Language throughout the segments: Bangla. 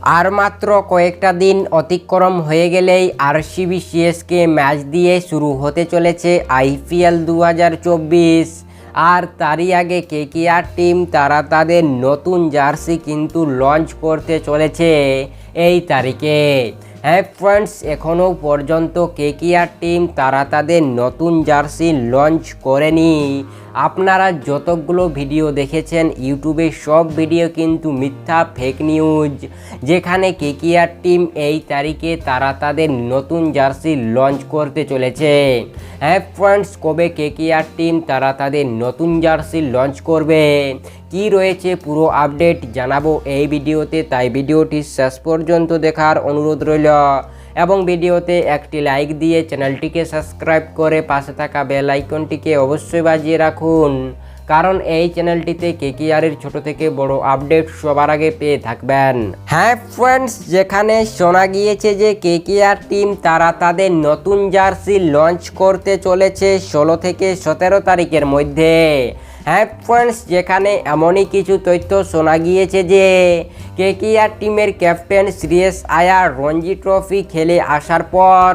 আর মাত্র কয়েকটা দিন অতিক্রম হয়ে গেলেই আরসিবি সিএসকে ম্যাচ দিয়ে শুরু হতে চলেছে আইপিএল দু হাজার চব্বিশ। আর তারই আগে কেকিআর টিম তারা তাদের নতুন জার্সি কিন্তু লঞ্চ করতে চলেছে এই তারিখে। হ্যাঁ ফ্রেন্ডস এখনও পর্যন্ত কেকিআর টিম তারা তাদের নতুন জার্সি লঞ্চ করেনি। আপনারা যতগুলো ভিডিও দেখেছেন, ইউটিউবে সব ভিডিও কিন্তু মিথ্যা ফেক নিউজ যেখানে কেকিআর টিম এই তারিখে তারা তাদের নতুন জার্সি লঞ্চ করতে চলেছে। হ্যাঁ ফ্রেন্ডস, কবে কেকিআর টিম তারা তাদের নতুন জার্সি লঞ্চ করবে? কি রয়েছে পুরো আপডেট জানাব এই ভিডিওতে, তাই ভিডিওটি শেষ পর্যন্ত দেখার অনুরোধ রইল। এবং ভিডিওতে একটি লাইক দিয়ে চ্যানেলটিকে সাবস্ক্রাইব করে পাশে থাকা বেল আইকনটিকে অবশ্যই বাজিয়ে রাখুন। কারণ এই চ্যানেলটিতে কেকিআরের ছোট থেকে বড় আপডেট সবার আগে পেয়ে থাকবেন। হ্যাঁ ফ্রেন্ডস, যেখানে শোনা গিয়েছে যে কেকিআর টিম তারা তাদের নতুন জার্সি লঞ্চ করতে চলেছে ষোলো থেকে সতেরো তারিখের মধ্যে। হ্যাঁ ফ্রেন্ডস যেখানে এমনই কিছু তথ্য শোনা গিয়েছে যে কেকিআর টিমের ক্যাপ্টেন শ্রীয়েশ আয়ার রঞ্জি ট্রফি খেলে আসার পর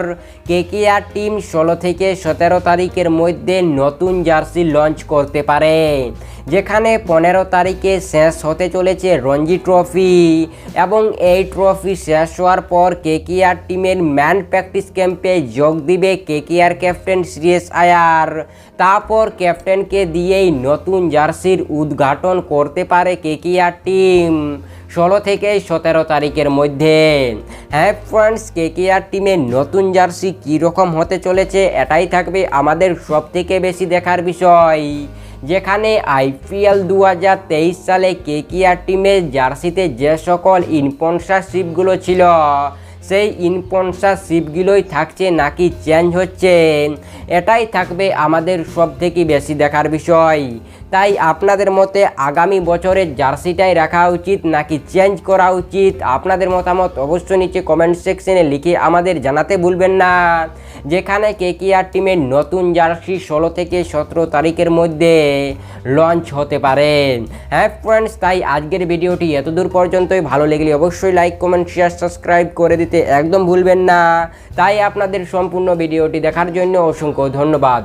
কেকিআর টিম ষোলো থেকে সতেরো তারিখের মধ্যে নতুন জার্সি লঞ্চ করতে পারে। যেখানে পনেরো তারিখে শেষ হতে চলেছে রঞ্জি ট্রফি এবং এই ট্রফি শেষ হওয়ার পর কে কেকিআর টিমের ম্যান প্র্যাকটিস ক্যাম্পে যোগ দিবে কে কেকিআর ক্যাপ্টেন শ্রেয়স আয়ার। তারপর ক্যাপ্টেনকে দিয়েই নতুন জার্সির উদ্ঘাটন করতে পারে কে কেকিআর টিম ষোলো থেকে সতেরো তারিখের মধ্যে। হ্যাঁ ফ্রেন্ডস, কেকেআর টিমের নতুন জার্সি কীরকম হতে চলেছে এটাই থাকবে আমাদের সব থেকে বেশি দেখার বিষয়। যেখানে আইপিএল দু হাজার তেইশ সালে কেকিআর টিমের জার্সিতে যে সকল ইনস্পন্সারশিপগুলো ছিল সেই ইনস্পন্সারশিপগুলোই থাকছে নাকি চেঞ্জ হচ্ছে। এটাই থাকবে আমাদের সব থেকে বেশি দেখার বিষয়। তাই আপনাদের মতে আগামী বছরের জার্সিটাই রাখা উচিত নাকি চেঞ্জ করা উচিত? আপনাদের মতামত অবশ্যই নিচে কমেন্ট সেকশনে লিখে আমাদের জানাতে ভুলবেন না। যেখানে কেকিআর টিমের নতুন জার্সি ষোলো থেকে সতেরো তারিখের মধ্যে লঞ্চ হতে পারে। হ্যাঁ ফ্রেন্ডস তাই আজকের ভিডিওটি এতদূর পর্যন্তই। ভালো লেগেলে অবশ্যই লাইক কমেন্ট শেয়ার সাবস্ক্রাইব করে দিতে একদম ভুলবেন না। তাই আপনাদের সম্পূর্ণ ভিডিওটি দেখার জন্য অসংখ্য ধন্যবাদ।